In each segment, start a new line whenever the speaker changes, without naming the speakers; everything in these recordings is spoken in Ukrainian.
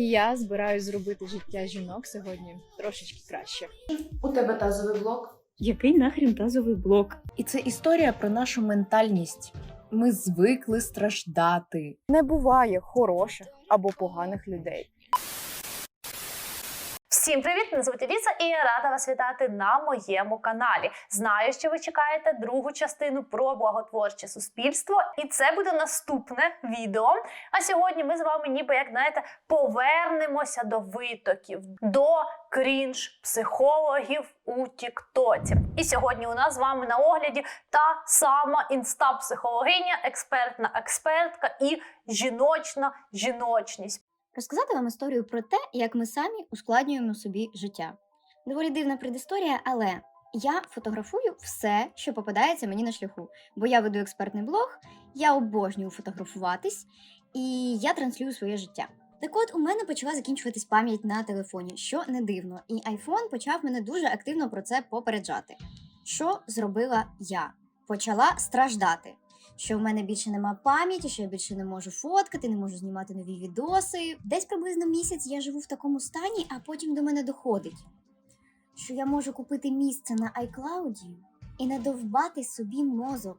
І я збираюсь зробити життя жінок сьогодні трошечки краще.
У тебе тазовий блок.
Який нахрін тазовий блок?
І це історія про нашу ментальність. Ми звикли страждати.
Не буває хороших або поганих людей.
Всім привіт! Мене звуть Аліса і я рада вас вітати на моєму каналі. Знаю, що ви чекаєте другу частину про благотворче суспільство, і це буде наступне відео. А сьогодні ми з вами, ніби як знаєте, повернемося до витоків, до крінж психологів у Тіктоці. І сьогодні у нас з вами на огляді та сама інста-психологиня, експертна експертка і жіночна жіночність.
Розказати вам історію про те, як ми самі ускладнюємо собі життя. Доволі дивна предісторія, але я фотографую все, що попадається мені на шляху, бо я веду експертний блог, я обожнюю фотографуватись і я транслюю своє життя. Так от у мене почала закінчуватись пам'ять на телефоні, що не дивно, і iPhone почав мене дуже активно про це попереджати. Що зробила я? Почала страждати що в мене більше нема пам'яті, що я більше не можу фоткати, не можу знімати нові відоси. Десь приблизно місяць я живу в такому стані, а потім до мене доходить, що я можу купити місце на iCloud і надовбати собі мозок.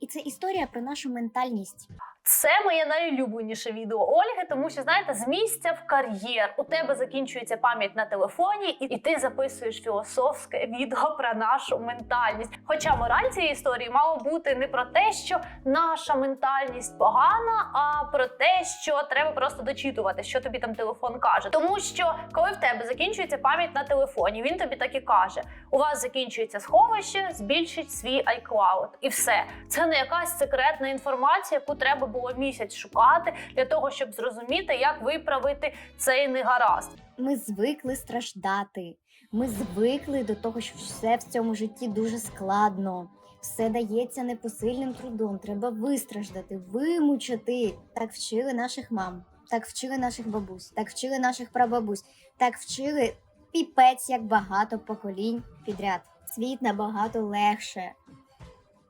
І це історія про нашу ментальність.
Це моє найулюбленіше відео Ольги, тому що знаєте, з місця в кар'єр у тебе закінчується пам'ять на телефоні, і, і ти записуєш філософське відео про нашу ментальність. Хоча мораль цієї історії мало бути не про те, що наша ментальність погана, а про те, що треба просто дочитувати, що тобі там телефон каже. Тому що коли в тебе закінчується пам'ять на телефоні, він тобі так і каже: у вас закінчується сховище, збільшіть свій iCloud. і все. Це не якась секретна інформація, яку треба було місяць шукати для того, щоб зрозуміти, як виправити цей негаразд.
Ми звикли страждати. Ми звикли до того, що все в цьому житті дуже складно. Все дається непосильним трудом. Треба вистраждати, вимучити. Так вчили наших мам, так вчили наших бабусь, так вчили наших прабабусь, так вчили піпець як багато поколінь підряд. Світ набагато легше.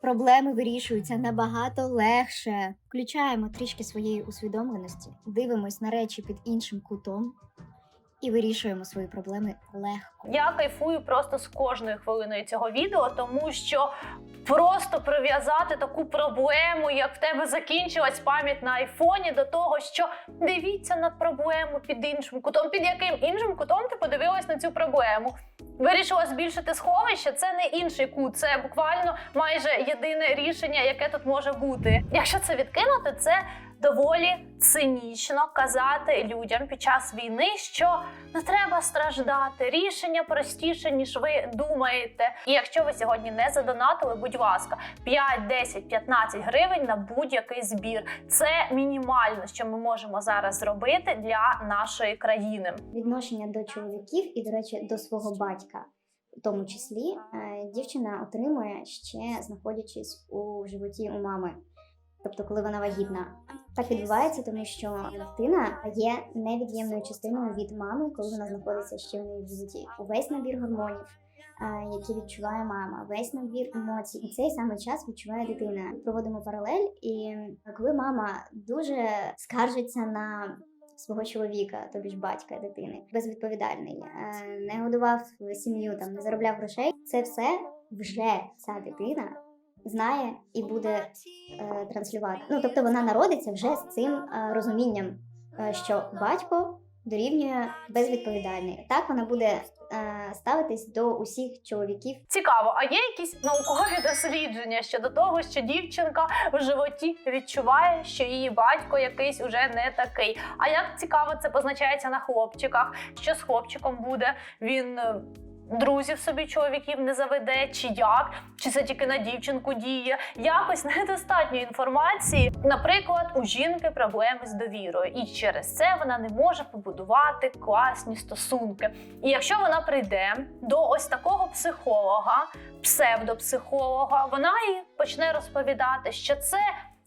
Проблеми вирішуються набагато легше. Включаємо трішки своєї усвідомленості, дивимось на речі під іншим кутом і вирішуємо свої проблеми легко.
Я кайфую просто з кожною хвилиною цього відео, тому що просто прив'язати таку проблему, як в тебе закінчилась пам'ять на айфоні, до того, що дивіться на проблему під іншим кутом. Під яким іншим кутом ти подивилась на цю проблему? Вирішила збільшити сховище, це не інший кут, це буквально майже єдине рішення, яке тут може бути. Якщо це відкинути, це доволі цинічно казати людям під час війни, що не треба страждати. Рішення простіше, ніж ви думаєте. І якщо ви сьогодні не задонатили, будь ласка, 5, 10, 15 гривень на будь-який збір. Це мінімально, що ми можемо зараз зробити для нашої країни.
Відношення до чоловіків і, до речі, до свого батька. В тому числі е, дівчина отримує ще знаходячись у животі у мами. Тобто, коли вона вагітна, так відбувається, тому що дитина є невід'ємною частиною від мами, коли вона знаходиться ще в неї в животі. Увесь набір гормонів, е, які відчуває мама, весь набір емоцій, і цей саме час відчуває дитина. Проводимо паралель, і коли мама дуже скаржиться на свого чоловіка, тобі ж батька дитини, безвідповідальний, е, не годував сім'ю, там не заробляв грошей. Це все вже ця дитина знає і буде е, транслювати. Ну тобто вона народиться вже з цим е, розумінням, е, що батько дорівнює безвідповідальний. Так вона буде е, ставитись до усіх чоловіків
Цікаво, а є якісь наукові дослідження щодо того, що дівчинка в животі відчуває, що її батько якийсь уже не такий. А як цікаво це позначається на хлопчиках? Що з хлопчиком буде? Він е, друзів собі чоловіків не заведе, чи як, чи це тільки на дівчинку діє. Якось недостатньо інформації. Наприклад, у жінки проблеми з довірою, і через це вона не може побудувати класні стосунки. І якщо вона прийде до ось такого психолога, псевдопсихолога, вона їй почне розповідати, що це.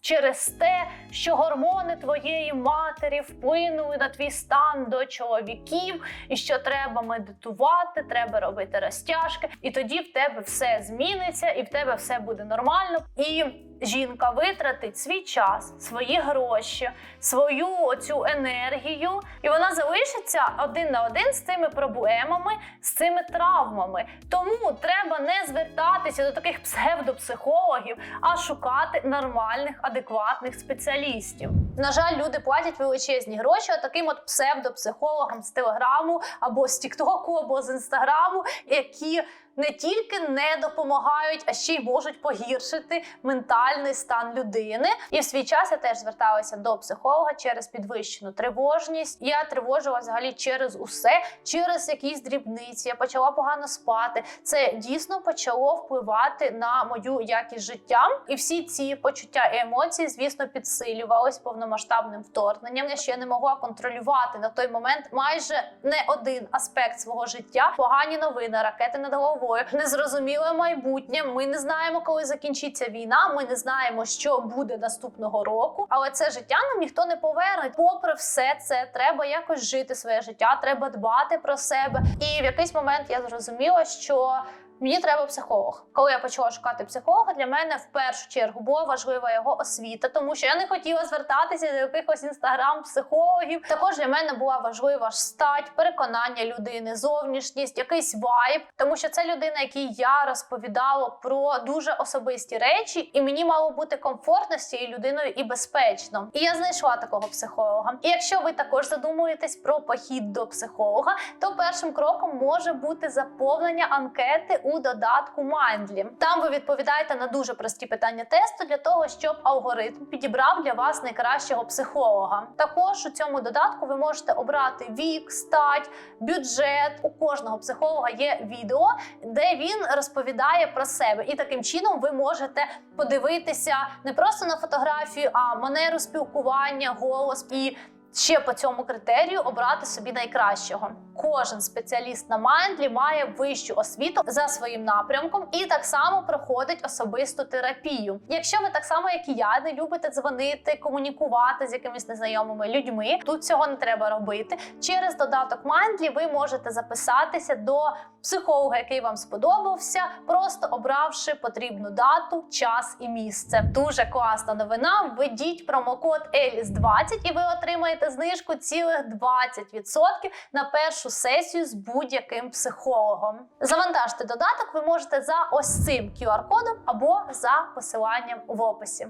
Через те, що гормони твоєї матері вплинули на твій стан до чоловіків, і що треба медитувати, треба робити розтяжки, і тоді в тебе все зміниться, і в тебе все буде нормально. І жінка витратить свій час, свої гроші, свою оцю енергію, і вона залишиться один на один з цими проблемами, з цими травмами. Тому треба не звертатися до таких псевдопсихологів, а шукати нормальних, адекватних спеціалістів. На жаль, люди платять величезні гроші таким от псевдопсихологам з телеграму або з Тіктоку, або з інстаграму, які не тільки не допомагають, а ще й можуть погіршити ментальний стан людини. І в свій час я теж зверталася до психолога через підвищену тривожність. Я тривожилася взагалі через усе, через якісь дрібниці. Я почала погано спати. Це дійсно почало впливати на мою якість життя. І всі ці почуття і емоції, звісно, підсилювались повномасштабним вторгненням. Я ще не могла контролювати на той момент майже не один аспект свого життя. Погані новини, ракети над головою, незрозуміле майбутнє. Ми не знаємо, коли закінчиться війна. Ми не знаємо, що буде наступного року. Але це життя нам ніхто не поверне. Попри все це, треба якось жити своє життя, треба дбати про себе. І в якийсь момент я зрозуміла, що. Мені треба психолог. Коли я почала шукати психолога, для мене в першу чергу була важлива його освіта, тому що я не хотіла звертатися до якихось інстаграм-психологів. Також для мене була важлива ж стать, переконання людини, зовнішність, якийсь вайб, тому що це людина, якій я розповідала про дуже особисті речі, і мені мало бути комфортно з цією людиною і безпечно. І я знайшла такого психолога. І якщо ви також задумуєтесь про похід до психолога, то першим кроком може бути заповнення анкети у додатку Mindly. Там ви відповідаєте на дуже прості питання тесту для того, щоб алгоритм підібрав для вас найкращого психолога. Також у цьому додатку ви можете обрати вік, стать, бюджет. У кожного психолога є відео, де він розповідає про себе, і таким чином ви можете подивитися не просто на фотографію, а манеру спілкування, голос і. Ще по цьому критерію обрати собі найкращого. Кожен спеціаліст на Mindly має вищу освіту за своїм напрямком і так само проходить особисту терапію. Якщо ви так само, як і я, не любите дзвонити, комунікувати з якимись незнайомими людьми, тут цього не треба робити. Через додаток Mindly ви можете записатися до психолога, який вам сподобався, просто обравши потрібну дату, час і місце. Дуже класна новина. Введіть промокод ELIS20 і ви отримаєте знижку цілих 20% на першу сесію з будь-яким психологом. Завантажте додаток ви можете за ось цим QR-кодом або за посиланням в описі.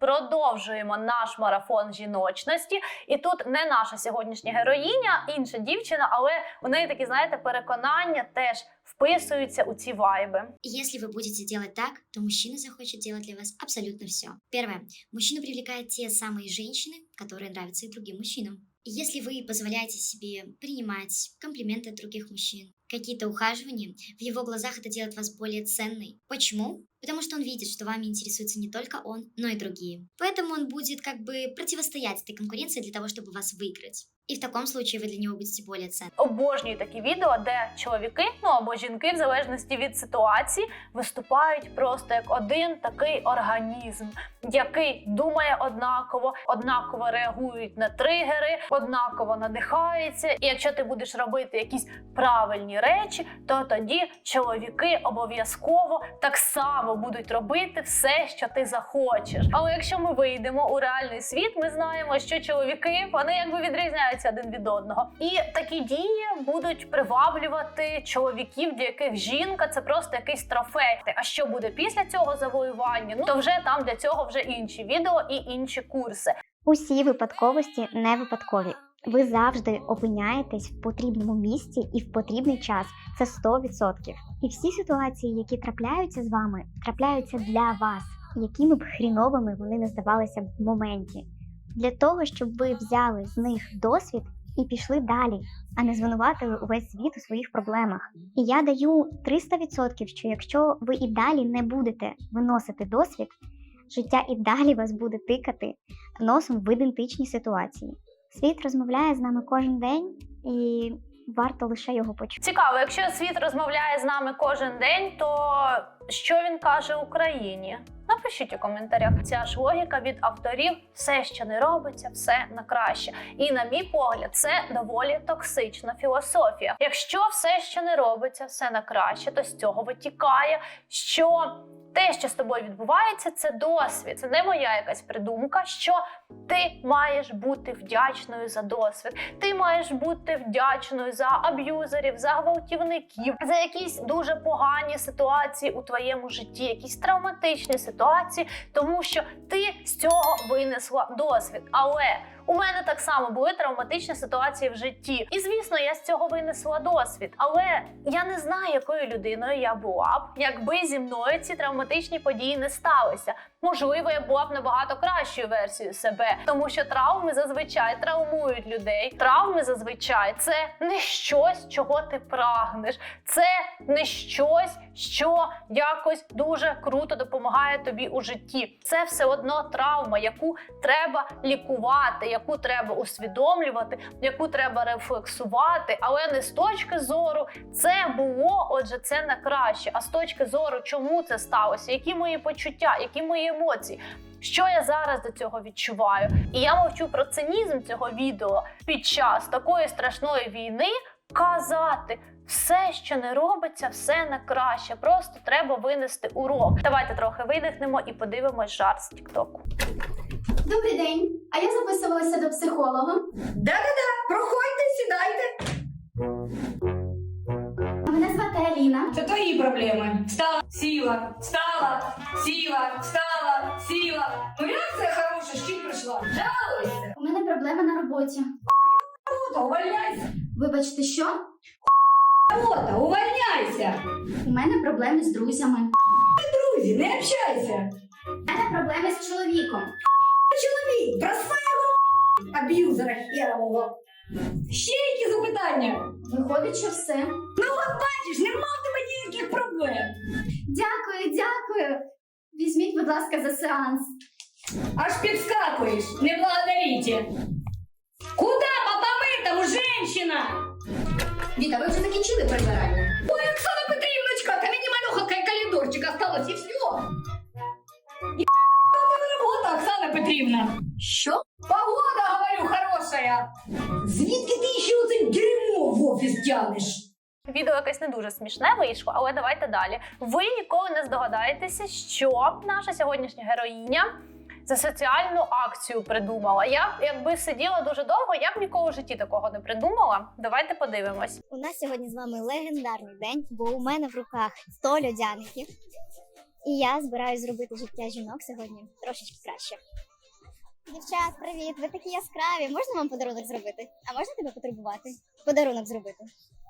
Продовжуємо наш марафон жіночності, і тут не наша сьогоднішня героїня, інша дівчина, але у неї такі, знаєте, переконання теж вписуються у ці вайби.
Если вы будете делать так, то мужчина захочет делать для вас абсолютно все. Первое. Мужчину привлекают те самые женщины, которые нравятся и другим мужчинам. И Если вы позволяете себе принимать комплименты от других мужчин, какие-то ухаживания, в его глазах это делает вас более ценной. Почему? Потому что он видит, что вами интересуется не только он, но и другие. Поэтому он будет как бы противостоять этой конкуренции для того, чтобы вас выиграть. И в таком случае вы для него будете более ценны.
Обожнюю такі відео, де чоловіки, ну або жінки, в залежності від ситуації, виступають просто як один такий організм, який думає однаково, однаково реагують на тригери, однаково надихається. І якщо ти будеш робити якісь правильні речі, то тоді чоловіки обов'язково так само будуть робити все, що ти захочеш. Але якщо ми вийдемо у реальний світ, ми знаємо, що чоловіки вони якби відрізняються один від одного, і такі дії будуть приваблювати чоловіків, для яких жінка це просто якийсь трофей. А що буде після цього завоювання? Ну то вже там для цього вже інші відео і інші курси.
Усі випадковості не випадкові. Ви завжди опиняєтесь в потрібному місці і в потрібний час. Це 100%. І всі ситуації, які трапляються з вами, трапляються для вас, якими б хріновими вони не здавалися в моменті. Для того, щоб ви взяли з них досвід і пішли далі, а не звинуватили увесь світ у своїх проблемах. І я даю 300%, що якщо ви і далі не будете виносити досвід, життя і далі вас буде тикати носом в ідентичній ситуації. Світ розмовляє з нами кожен день, і варто лише його почути.
Цікаво, якщо світ розмовляє з нами кожен день, то що він каже Україні? Напишіть у коментарях. Ця ж логіка від авторів: все, що не робиться, все на краще. І на мій погляд, це доволі токсична філософія. Якщо все, що не робиться, все на краще, то з цього витікає, що те, що з тобою відбувається, це досвід. Це не моя якась придумка. Що ти маєш бути вдячною за досвід. Ти маєш бути вдячною за аб'юзерів, за гвалтівників, за якісь дуже погані ситуації у твоєму житті, якісь травматичні ситуації, тому що ти з цього винесла досвід. Але у мене так само були травматичні ситуації в житті. І звісно, я з цього винесла досвід. Але я не знаю, якою людиною я була б, якби зі мною ці травматичні події не сталися. Можливо, я була б набагато кращою версією себе, тому що травми зазвичай травмують людей. Травми зазвичай це не щось, чого ти прагнеш. Це не щось, що якось дуже круто допомагає тобі у житті. Це все одно травма, яку треба лікувати, яку треба усвідомлювати, яку треба рефлексувати, але не з точки зору це було, отже, це на краще. А з точки зору, чому це сталося, які мої почуття, які мої емоції. Що я зараз до цього відчуваю? І я мовчу про цинізм цього відео під час такої страшної війни казати. Все, що не робиться, все на краще. Просто треба винести урок. Давайте трохи видихнемо і подивимось жарт з Тіктоку.
Добрий день. А я записувалася до психолога.
Да-да-да, проходьте, сідайте.
Мене звати Аліна.
Це твої проблеми. Встала, сіла, встала, сіла, встала, сіла. Ну реакція хороша, з чим прийшла? Жалуйся.
У мене проблеми на роботі.
Робота, увольняйся.
Вибачте, що?
Робота, увольняйся.
У мене проблеми з друзями.
Друзі, не общайся.
У мене проблеми з чоловіком.
Чоловік, бросай його аб'юзера херового. Ще які запитання?
Виходить, що все.
Бачиш, нема в тебе ніяких проблем.
Дякую, дякую. Візьміть, будь ласка, за сеанс.
Аж підскакуєш, не благодарите. Куда по помитому, женщина?
Віта, ви вже закінчили прибирання?
Ой, Оксана Петрівночка, та мені малюха коридорчик осталось і все. Петрівна.
Що?
Погода, говорю, хорошая. Звідки ти ще оце дерьмо в офіс тянеш?
Відео якесь не дуже смішне вийшло, але давайте далі. Ви ніколи не здогадаєтеся, що наша сьогоднішня героїня за соціальну акцію придумала. Я б, якби сиділа дуже довго, я б ніколи в житті такого не придумала. Давайте подивимось.
У нас сьогодні з вами легендарний день, бо у мене в руках 100 льодяників. І я збираюсь зробити життя жінок сьогодні трошечки краще. Дівчат, привіт! Ви такі яскраві. Можна вам подарунок зробити? А можна тебе потребувати? Подарунок зробити.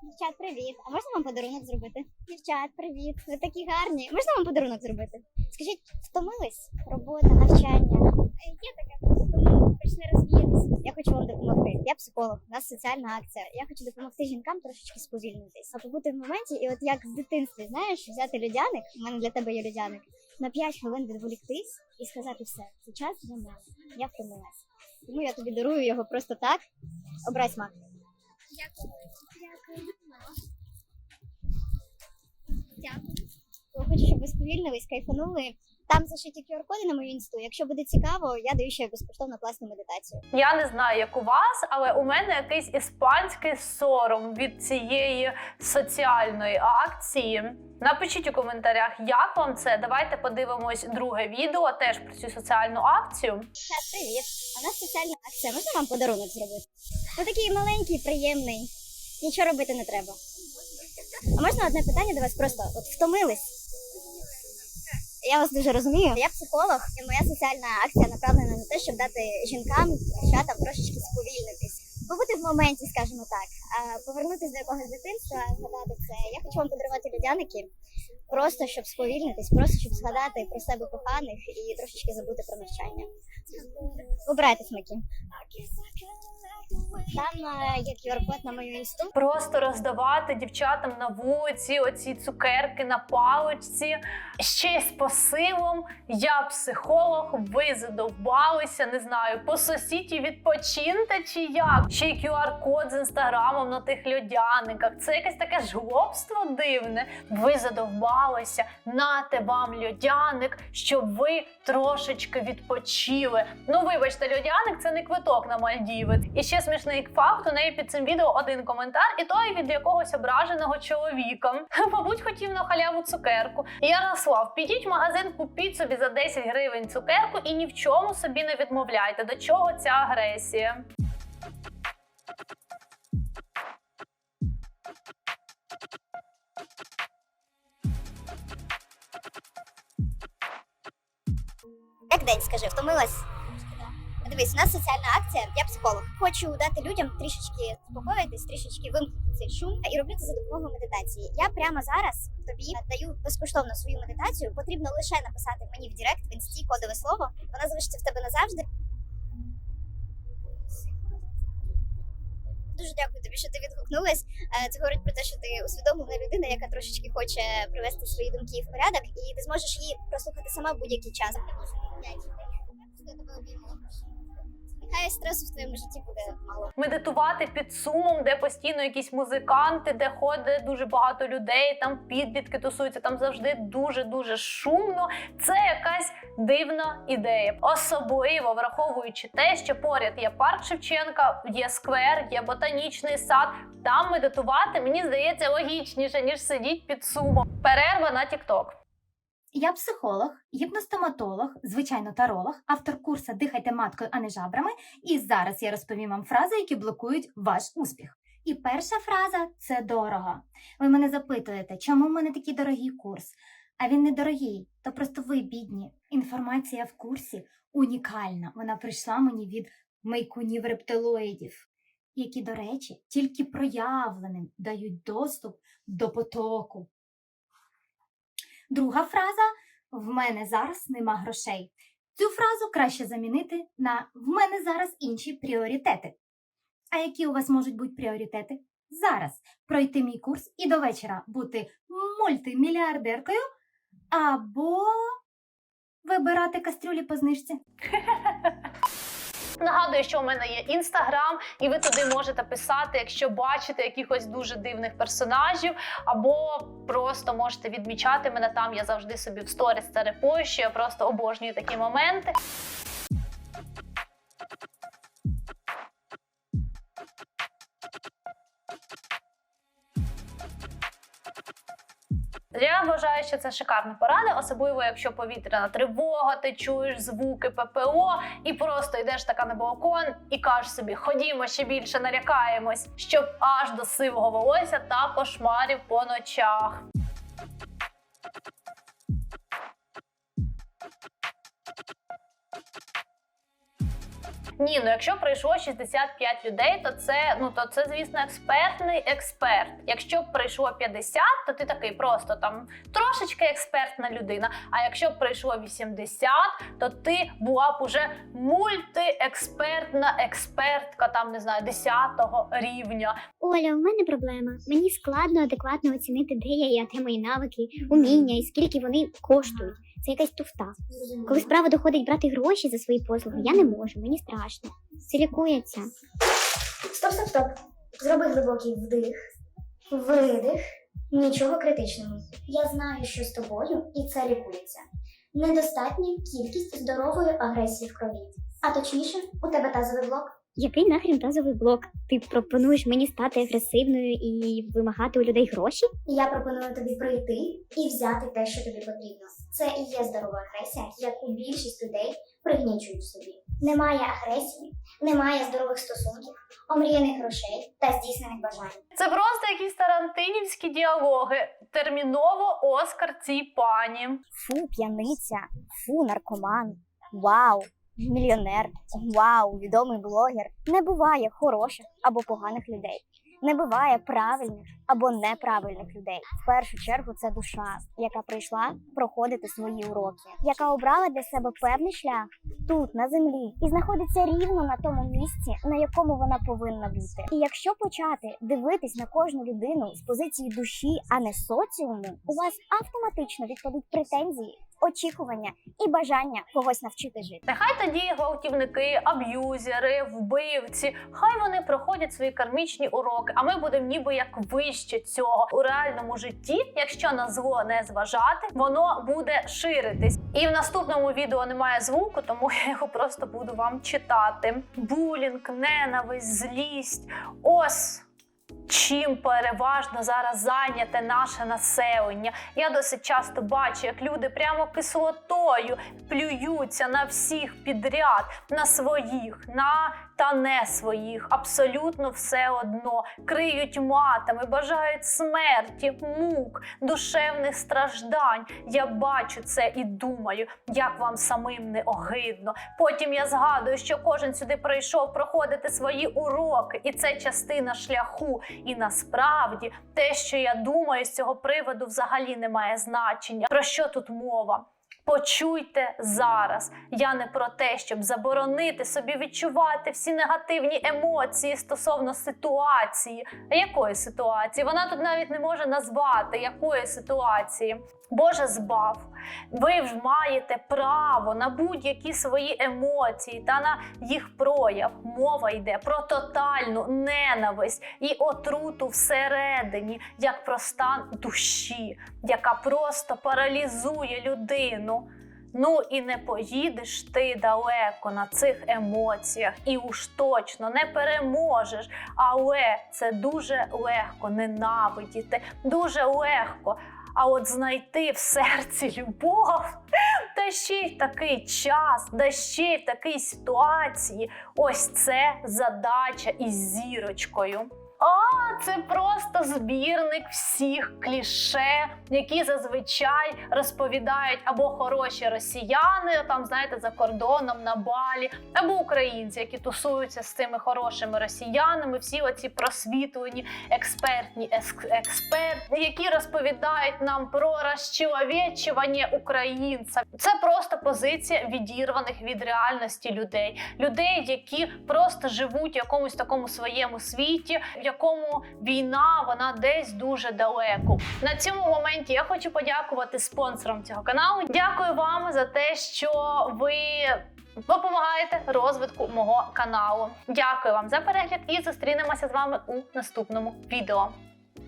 Дівчат, привіт! А можна вам подарунок зробити? Дівчат, привіт! Ви такі гарні. Можна вам подарунок зробити? Скажіть, втомились? Робота, навчання. Е, Є таке, почне розвіятися. Я хочу вам допомогти. Я психолог, у нас соціальна акція. Я хочу допомогти жінкам трошечки сповільнитись, а побути в моменті, і от як з дитинства, знаєш, взяти людяник. У мене для тебе є людяник. На 5 хвилин відволіктись і сказати все. Це час для мене. Я втомилась. Тому я тобі дарую його просто так. Обрай смак. Дякую. Дякую. Дякую. Хочу, щоб ви сповільнились, кайфанули. Там зашиті QR-коди на мою інсту. Якщо буде цікаво, я даю ще безкоштовно класну медитацію.
Я не знаю, як у вас, але у мене якийсь іспанський сором від цієї соціальної акції. Напишіть у коментарях, як вам це. Давайте подивимось друге відео теж про цю соціальну акцію.
Чат, привіт! У нас соціальна акція. Можна вам подарунок зробити? Ви такий маленький, приємний. Нічого робити не треба. А можна одне питання до вас просто от втомились? Я вас дуже розумію. Я психолог, і моя соціальна акція направлена на те, щоб дати жінкам, дівчатам трошечки сповільнитись. Побути в моменті, скажімо так, повернутися до якогось дитинства, згадати це. Я хочу вам подарувати людяники, просто щоб сповільнитись, просто щоб згадати про себе коханих і трошечки забути про навчання. Вибирайте смаки. Там є QR-код на мою інсту.
Просто роздавати дівчатам на вулиці оці цукерки на паличці. Ще з посилом. Я психолог, ви задовбалися, не знаю, пососіть і відпочиньте чи як. Ще й QR-код з інстаграмом на тих льодяниках. Це якесь таке жлобство дивне. Ви задовбали. здавалося, нате вам льодяник, щоб ви трошечки відпочили. Ну, вибачте, льодяник це не квиток на Мальдіви. І ще смішний факт: у неї під цим відео один коментар, і той від якогось ображеного чоловіка. Мабуть, хотів на халяву цукерку. Ярослав, підіть в магазин, купіть собі за 10 гривень цукерку і ні в чому собі не відмовляйте. До чого ця агресія?
Як день, скажи, втомилась? Дивись, у нас соціальна акція, я психолог. Хочу дати людям трішечки спокоїтись, трішечки вимкнути цей шум і роблю це за допомогою медитації. Я прямо зараз тобі даю безкоштовно свою медитацію. Потрібно лише написати мені в Директ в інсті кодове слово. Вона залишиться в тебе назавжди. Дуже дякую тобі, що ти відгукнулась. Е, Це говорить про те, що ти усвідомлена людина, яка трошечки хоче привести свої думки в порядок, і ти зможеш її прослухати сама в будь-який час. Я тебе. Нехай стресу в твоєму житті буде мало.
медитувати під сумом, де постійно якісь музиканти, де ходить дуже багато людей, там підлітки тусуються, там завжди дуже дуже шумно. Це якась дивна ідея, особливо враховуючи те, що поряд є парк Шевченка, є сквер, є ботанічний сад. Там медитувати мені здається логічніше ніж сидіть під сумом. Перерва на TikTok.
Я психолог, гіпностоматолог, звичайно, таролог, автор курсу Дихайте маткою, а не жабрами. І зараз я розповім вам фрази, які блокують ваш успіх. І перша фраза це дорого. Ви мене запитуєте, чому в мене такий дорогий курс? А він не дорогий, то просто ви бідні. Інформація в курсі унікальна. Вона прийшла мені від майкунів рептилоїдів, які, до речі, тільки проявленим дають доступ до потоку. Друга фраза в мене зараз нема грошей. Цю фразу краще замінити на в мене зараз інші пріоритети. А які у вас можуть бути пріоритети? Зараз пройти мій курс і до вечора бути мультимільярдеркою або вибирати кастрюлі по знижці.
Нагадую, що у мене є інстаграм, і ви туди можете писати, якщо бачите якихось дуже дивних персонажів, або просто можете відмічати мене там. Я завжди собі в сторіс це репощу, Я просто обожнюю такі моменти. Я вважаю, що це шикарна порада, особливо якщо повітряна тривога, ти чуєш звуки ППО і просто йдеш така на балкон і кажеш собі, ходімо ще більше налякаємось, щоб аж до сивого волосся та кошмарів по ночах. Ні, ну якщо прийшло 65 людей, то це ну то це, звісно, експертний експерт. Якщо б прийшло 50, то ти такий просто там трошечки експертна людина. А якщо б прийшло 80, то ти була б уже мультиекспертна експертка, там не знаю, 10-го рівня.
Оля, у мене проблема. Мені складно адекватно оцінити, де я є, де мої навики, уміння і скільки вони коштують. Це якась туфта. Коли справа доходить брати гроші за свої послуги, я не можу, мені страшно. Це лікується. Стоп, стоп, стоп. Зроби глибокий вдих, видих, нічого критичного. Я знаю, що з тобою, і це лікується. Недостатня кількість здорової агресії в крові. А точніше, у тебе тазовий блок. Який нахрін тазовий блок? Ти пропонуєш мені стати агресивною і вимагати у людей гроші? Я пропоную тобі прийти і взяти те, що тобі потрібно. Це і є здорова агресія, яку більшість людей пригнічують собі. Немає агресії, немає здорових стосунків, омріяних грошей та здійснених бажань.
Це просто якісь тарантинівські діалоги. Терміново Оскар цій пані.
Фу, п'яниця, фу, наркоман, вау, мільйонер, вау, відомий блогер. Не буває хороших або поганих людей. Не буває правильних або неправильних людей. В першу чергу це душа, яка прийшла проходити свої уроки, яка обрала для себе певний шлях тут, на землі, і знаходиться рівно на тому місці, на якому вона повинна бути. І якщо почати дивитись на кожну людину з позиції душі, а не соціуму, у вас автоматично відпадуть претензії,
очікування і бажання когось навчити жити.
Нехай тоді гвалтівники, аб'юзери, вбивці, хай вони проходять свої кармічні уроки, а ми будемо ніби як вище цього у реальному житті. Якщо на зло не зважати, воно буде ширитись. І в наступному відео немає звуку, тому я його просто буду вам читати. Булінг, ненависть, злість. Ось. Чим переважно зараз зайняте наше населення. Я досить часто бачу, як люди прямо кислотою плюються на всіх підряд, на своїх, на та не своїх. Абсолютно все одно криють матами, бажають смерті, мук, душевних страждань. Я бачу це і думаю, як вам самим не огидно. Потім я згадую, що кожен сюди прийшов проходити свої уроки, і це частина шляху. І насправді те, що я думаю з цього приводу, взагалі не має значення. Про що тут мова? Почуйте зараз. Я не про те, щоб заборонити собі відчувати всі негативні емоції стосовно ситуації. А якої ситуації? Вона тут навіть не може назвати якої ситуації. Боже збав. Ви ж маєте право на будь-які свої емоції та на їх прояв. Мова йде про тотальну ненависть і отруту всередині, як про стан душі, яка просто паралізує людину. Ну і не поїдеш ти далеко на цих емоціях, і уж точно не переможеш. Але це дуже легко ненавидіти, дуже легко. А от знайти в серці любов, та ще й такий час, та ще й в такій ситуації, ось це задача із зірочкою. А це просто збірник всіх кліше, які зазвичай розповідають або хороші росіяни, там знаєте, за кордоном на балі, або українці, які тусуються з цими хорошими росіянами. Всі оці просвітлені експертні експерти, які розповідають нам про розчеловечування українця. Це просто позиція відірваних від реальності людей, людей, які просто живуть в якомусь такому своєму світі, в якому війна вона десь дуже далеко. На цьому моменті я хочу подякувати спонсорам цього каналу. Дякую вам за те, що ви. Допомагаєте розвитку мого каналу. Дякую вам за перегляд і зустрінемося з вами у наступному відео.